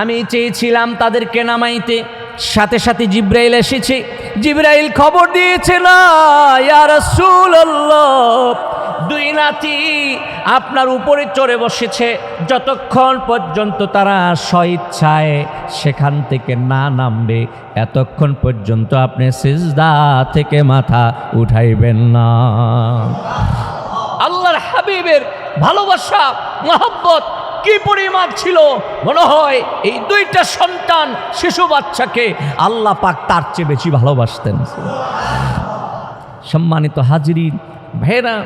আমি চেয়েছিলাম তাদেরকে নামাইতে সাথে সাথে জিব্রাইল এসেছে। জিব্রাইল খবর দিয়েছিল দুই নাতি আপনার উপরে চড়ে বসেছে। যতক্ষণ পর্যন্ত তারা স্বইচ্ছায় সেখান থেকে না নামবে, এতক্ষণ পর্যন্ত আপনি সিজদা থেকে মাথা উঠাইবেন না। আল্লাহর হাবিবের ভালোবাসা, মহব্বত কি পরিমাপ ছিল? মনে হয় এই দুইটা সন্তান শিশু বাচ্চাকে আল্লাহ পাক তার চেয়ে বেশি ভালোবাসতেন। সম্মানিত হাজিরি ভেরা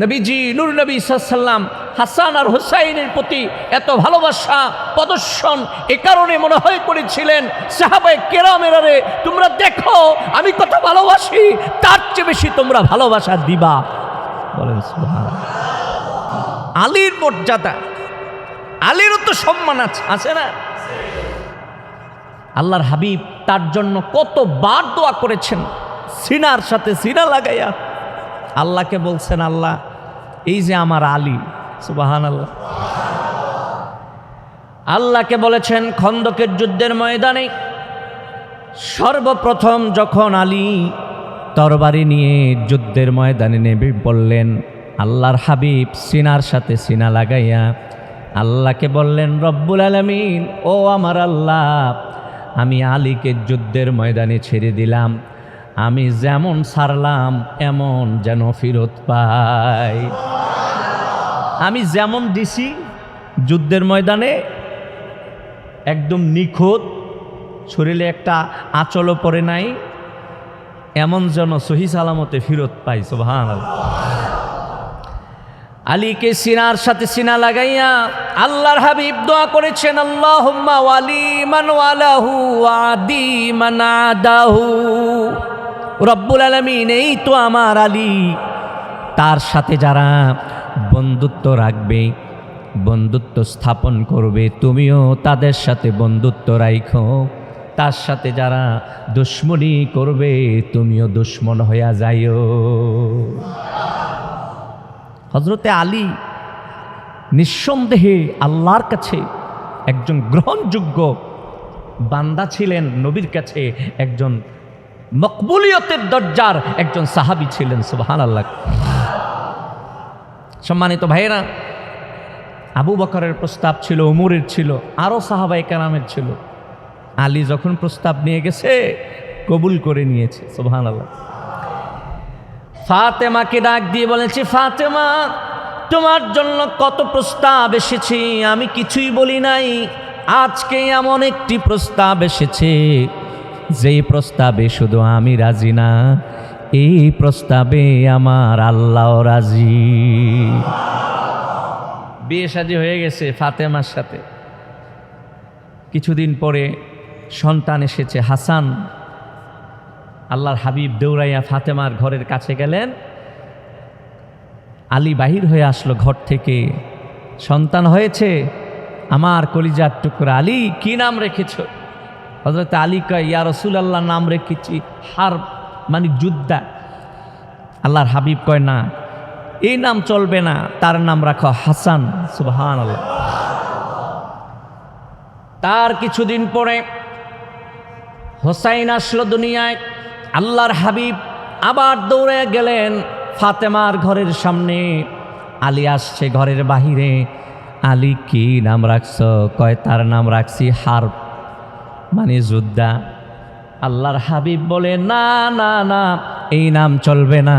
নবীজি নুর নবী সাল্লাম হাসান আর হুসাইনের প্রতি এত ভালোবাসা, প্রদর্শন এ কারণে মনে হয় করেছিলেন সাহাবাই কেরামেরারে তোমরা দেখো, আমি কত ভালোবাসি, তার চেয়ে বেশি তোমরা ভালোবাসা দিবা। বলেন আলীর মর্যাদা আলীরও তো সম্মান আছে আছে না? আল্লাহর হাবিব তার জন্য কতবার দোয়া করেছেন, সিনার সাথে সিনা লাগাইয়া। আল্লাহকে বলছেন, আল্লাহ, এই যে আমার আলী সুবাহান আল্লাহ আল্লাহকে বলেছেন, খন্দকের যুদ্ধের ময়দানে সর্বপ্রথম যখন আলী তরবারি নিয়ে যুদ্ধের ময়দানে নেমে বললেন আল্লাহর হাবিব সিনার সাথে সিনা লাগাইয়া আল্লাহকে বললেন, রব্বুল আলমিন, ও আমার আল্লাহ, আমি আলীকে যুদ্ধের ময়দানে ছেড়ে দিলাম। আমি যেমন ছাড়লাম এমন যেন ফিরত পাই। আমি যেমন দিছি যুদ্ধের ময়দানে, একদম নিখুঁত, শরীরে একটা আঁচলও পড়ে নাই, এমন যেন সহি সালামতে ফিরত পাই সোহান আলীকে সিনার সাথে সিনা লাগাইয়া আল্লাহর হাবিব দোয়া করেছেন আল্লাহ রব্বুল আলমিন, এই তো আমার আলী। তার সাথে যারা বন্ধুত্ব রাখবে, বন্ধুত্ব স্থাপন করবে, তুমিও তাদের সাথে বন্ধুত্ব রাইখো। তার সাথে যারা দুশ্মনী করবে, তুমিও দুশ্মন হইয়া যাইও। হজরতে আলী নিঃসন্দেহে আল্লাহর কাছে একজন গ্রহণযোগ্য বান্দা ছিলেন, নবীর কাছে একজন মকবুলিয়তের দরজার একজন সাহাবি ছিলেন সুবাহান আল্লাহ সম্মানিত ভাইয়েরা, আবু বকরের প্রস্তাব ছিল, উমরের ছিল আরও সাহাবাই কারামের ছিল। আলী যখন প্রস্তাব নিয়ে গেছে, কবুল করে নিয়েছে সুবাহান আল্লাহ ফাতেমাকে ডাক দিয়ে বলেছি ফাতেমা, তোমার জন্য কত প্রস্তাব এসেছে? আমি কিছুই বলি নাই। আজকে এমন একটি প্রস্তাব এসেছে। যেই প্রস্তাবে শুধু আমি রাজি না, এই প্রস্তাবে আমার আল্লাহ রাজি। বিয়ে সাজি হয়ে গেছে ফাতেমার সাথে। কিছুদিন পরে সন্তান এসেছে হাসান। আল্লাহর হাবিব দৌড়াইয়া ফাতেমার ঘরের কাছে গেলেন। আলী বাহির হয়ে আসলো ঘর থেকে। সন্তান হয়েছে। আমার কলিজার টুকরা। আলী, কি নাম রেখেছ? হজরত আলী কয়, ইয়া রসুল আল্লাহ নাম রেখেছি হার মানে যুদ্ধা আল্লাহর হাবিব কয়, না, এই নাম চলবে না, তার নাম রাখো হাসান সুবহান আল্লাহ তার কিছুদিন পরে হোসাইন আসলো দুনিয়ায়। আল্লাহর হাবিব আবার দৌড়ে গেলেন ফাতেমার ঘরের সামনে। আলী আসছে ঘরের বাহিরে। আলী, কি নাম রাখছ? কয়, তার নাম রাখছি হার মানে যোদ্ধা। আল্লাহর হাবিব বলে, না না না, এই নাম চলবে না।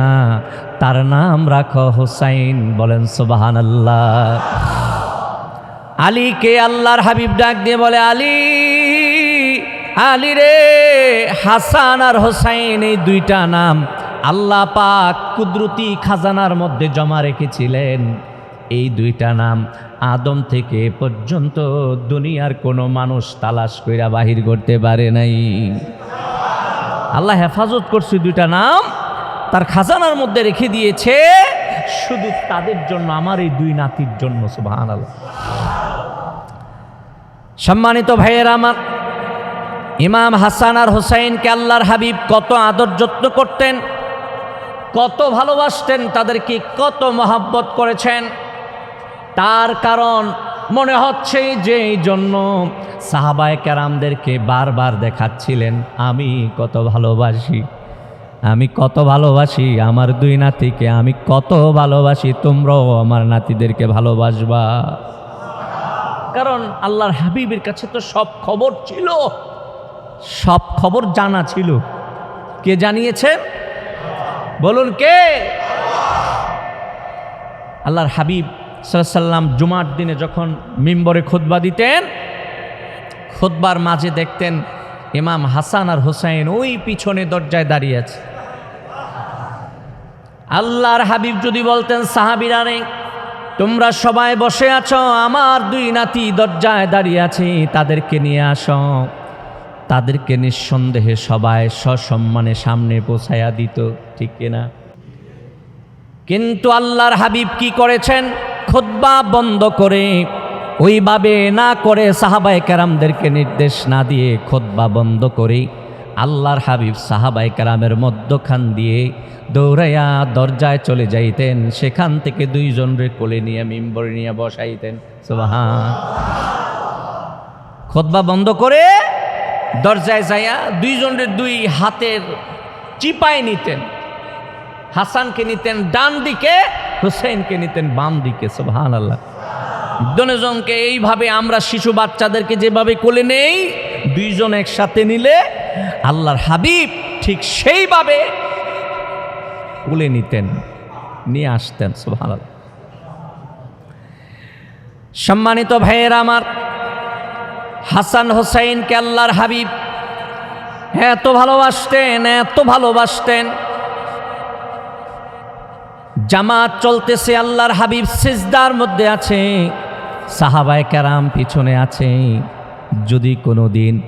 তার নাম রাখো হোসাইন। বলেন সুবাহান আল্লাহ আলীকে আল্লাহর হাবিব ডাক দিয়ে বলে, আলী আলী রে, হাসান আর হোসাইন এই দুইটা নাম আল্লাহ পাক কুদরতি খাজানার মধ্যে জমা রেখেছিলেন। এই দুইটা নাম আদম থেকে পর্যন্ত দুনিয়ার কোনো মানুষ তালাশ কইরা বাহির করতে পারে নাই। আল্লাহ হেফাজত করছে দুইটা নাম, তার খাজানার মধ্যে রেখে দিয়েছে, শুধু তাদের জন্য, আমার এই দুই নাতির জন্য সুবাহান আল্লাহ সম্মানিত ভাইয়ের, আমার ইমাম হাসান আর হোসাইনকে আল্লাহর হাবিব কত আদর যত্ন করতেন, কত ভালোবাসতেন, তাদেরকে কত মহাব্বত করেছেন। তার কারণ মনে হচ্ছে যে এই জন্য সাহাবায় ক্যারামদেরকে বারবার দেখাচ্ছিলেন, আমি কত ভালোবাসি, আমি কত ভালোবাসি আমার দুই নাতিকে, আমি কত ভালোবাসি, তোমরাও আমার নাতিদেরকে ভালোবাসবা। কারণ আল্লাহর হাবিবের কাছে তো সব খবর ছিল। সব খবর জানা ছিল। কে জানিয়েছেন বলুন কে? আল্লাহর হাবিব সাল্লাম জুমার দিনে যখন মিম্বরে খুতবা দিতেন, খুতবার মাঝে দেখতেন ইমাম হাসান আর হোসাইন ওই পিছনে দরজায় দাঁড়িয়ে আছে। আল্লাহর হাবিব যদি বলতেন, সাহাবিরা রে, তোমরা সবাই বসে আছো, আমার দুই নাতি দরজায় দাঁড়িয়ে আছে, তাদেরকে নিয়ে আসো। তাদেরকে নিঃসন্দেহে সবাই সসম্মানে সামনে পৌঁছায়া দিত, ঠিক কিনা কিন্তু আল্লাহর হাবিব কি করেছেন? খুদ্া বন্ধ করে ওইভাবে না করে সাহাবাই কেরামদেরকে নির্দেশ না দিয়ে খোদ্া বন্ধ করে আল্লাহর হাবিব সাহাবাই কেরামের মধ্যখান দিয়ে দৌড়াইয়া দরজায় চলে যাইতেন। সেখান থেকে দুইজনরে কোলে নিয়ে, মিম্বর নিয়ে বসাইতেন। সুবাহান। খোদ্া বন্ধ করে দরজায় যাইয়া দুইজনের দুই হাতের চিপায় নিতেন। হাসানকে নিতেন ডান দিকে হুসেনকে নিতেন বাম দিকে সোহান আল্লাহ দুজনকে এইভাবে আমরা শিশু বাচ্চাদেরকে যেভাবে কোলে নেই, দুইজন একসাথে নিলে আল্লাহর হাবিব ঠিক সেইভাবে কোলে নিতেন, নিয়ে আসতেন সোহান আল্লাহ সম্মানিত ভাইয়ের আমার হাসান হোসাইনকে আল্লাহর হাবিব। এত ভালোবাসতেন এত ভালোবাসতেন। জামাত চলতেছে আল্লাহর হাবিব, সিজদার মধ্যে আছে। সাহাবায় কারাম পিছনে আছে। যদি কোনো দিন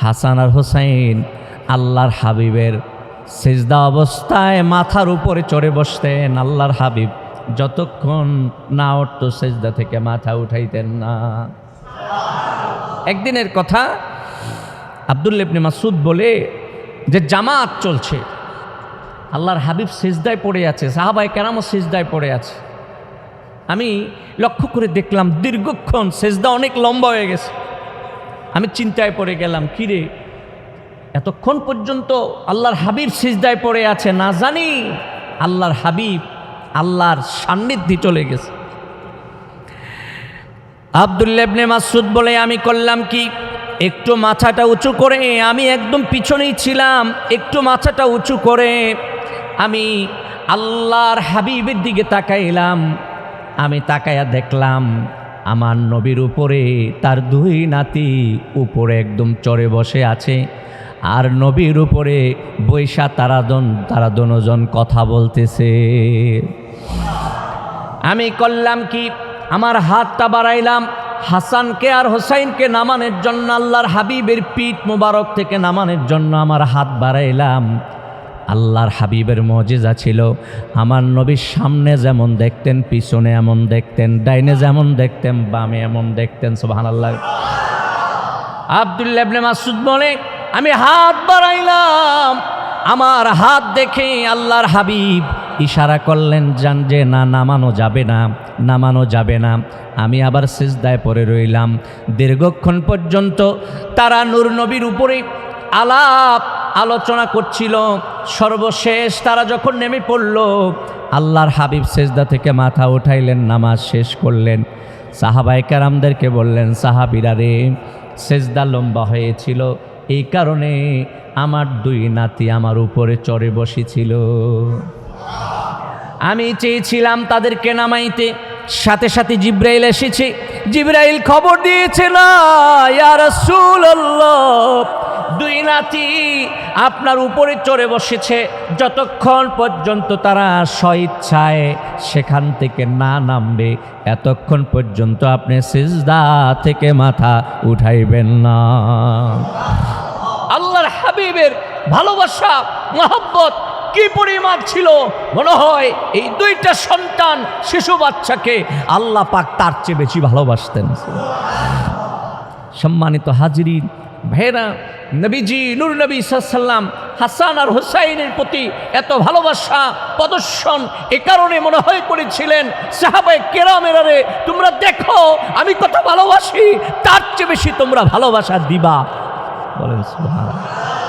হাসান আর হোসাইন আল্লাহর হাবিবের সিজদা অবস্থায় মাথার উপরে চড়ে বসতেন, আল্লাহর হাবিব যতক্ষণ না উঠত সেজদা থেকে মাথা উঠাইতেন না। একদিনের কথা আবদুল্লেবনে মাসুদ বলে যে জামাত চলছে। আল্লাহর হাবিব সেজদায় পড়ে আছে সাহাবাই কেরামও সেজদায় পড়ে আছে। আমি লক্ষ্য করে দেখলাম দীর্ঘক্ষণ সেজদা অনেক লম্বা হয়ে গেছে। আমি চিন্তায় পড়ে গেলাম কিরে এতক্ষণ পর্যন্ত আল্লাহর হাবিব সিজদায় পড়ে আছে, না জানি আল্লাহর হাবিব আল্লাহর সান্নিধ্যে চলে গেছে। আবদুল্লেবনে মাসুদ বলে, আমি করলাম কি? একটু মাথাটা উঁচু করে, আমি একদম পিছনেই ছিলাম, একটু মাথাটা উঁচু করে, আমি আল্লাহর হাবিবের দিকে তাকাইলাম, আমি তাকাইয়া দেখলাম, আমার নবীর উপরে তার দুই নাতি উপরে একদম চড়ে বসে আছে, আর নবীর উপরে বৈশা তারা দন তারা দনজন কথা বলতেছে। আমি করলাম কি? আমার হাতটা বাড়াইলাম, হাসানকে আর হোসাইনকে নামানোর জন্য, আল্লাহর হাবিবের পিঠ মোবারক থেকে নামানোর জন্য আমার হাত বাড়াইলাম। আল্লাহর হাবিবের মজেজা ছিল, আমার নবীর সামনে যেমন দেখতেন, পিছনে এমন দেখতেন, ডাইনে যেমন দেখতেন, বামে এমন দেখতেন সোহান আল্লাহ আবদুল্লাবনে মাসুদ বলে, আমি হাত বাড়াইলাম, আমার হাত দেখে আল্লাহর হাবিব ইশারা করলেন যান যে না, নামানো যাবে না, নামানো যাবে না। আমি আবার সিজদায় পরে রইলাম। দীর্ঘক্ষণ পর্যন্ত তারা নূর নবীর উপরে আলাপ আলোচনা করছিল। সর্বশেষ তারা যখন নেমে পড়ল, আল্লাহর হাবিব সেজদা থেকে মাথা উঠাইলেন, নামাজ শেষ করলেন। সাহাবাই কারামদেরকে বললেন, সাহাবিরা রে, সেজদা লম্বা হয়েছিল। এই কারণে আমার দুই নাতি আমার উপরে চড়ে বসেছিল। আমি চেয়েছিলাম তাদেরকে নামাইতে সাথে সাথে জিব্রাইল এসেছে। জিব্রাইল খবর দিয়েছিল দুই নাতি আপনার উপরে চড়ে বসেছে। যতক্ষণ পর্যন্ত তারা স্বইচ্ছায় সেখান থেকে না নামবে, এতক্ষণ পর্যন্ত আপনি সিজদা থেকে মাথা উঠাইবেন না। আল্লাহর হাবিবের ভালোবাসা, মহব্বত কি পরিমাপ ছিল? মনে হয় এই দুইটা সন্তান শিশু বাচ্চাকে আল্লাহ পাক তার চেয়ে বেশি ভালোবাসতেন। সম্মানিত হাজিরি ভেরা নবীজি নুর নবী সাল্লাম হাসান আর হুসাইনের প্রতি এত ভালোবাসা, প্রদর্শন এ কারণে মনে হয় করেছিলেন, সাহাবায় কেরামেরারে তোমরা দেখো, আমি কত ভালোবাসি, তার চেয়ে বেশি তোমরা ভালোবাসা দিবা। বলেন সুবহানাল্লাহ।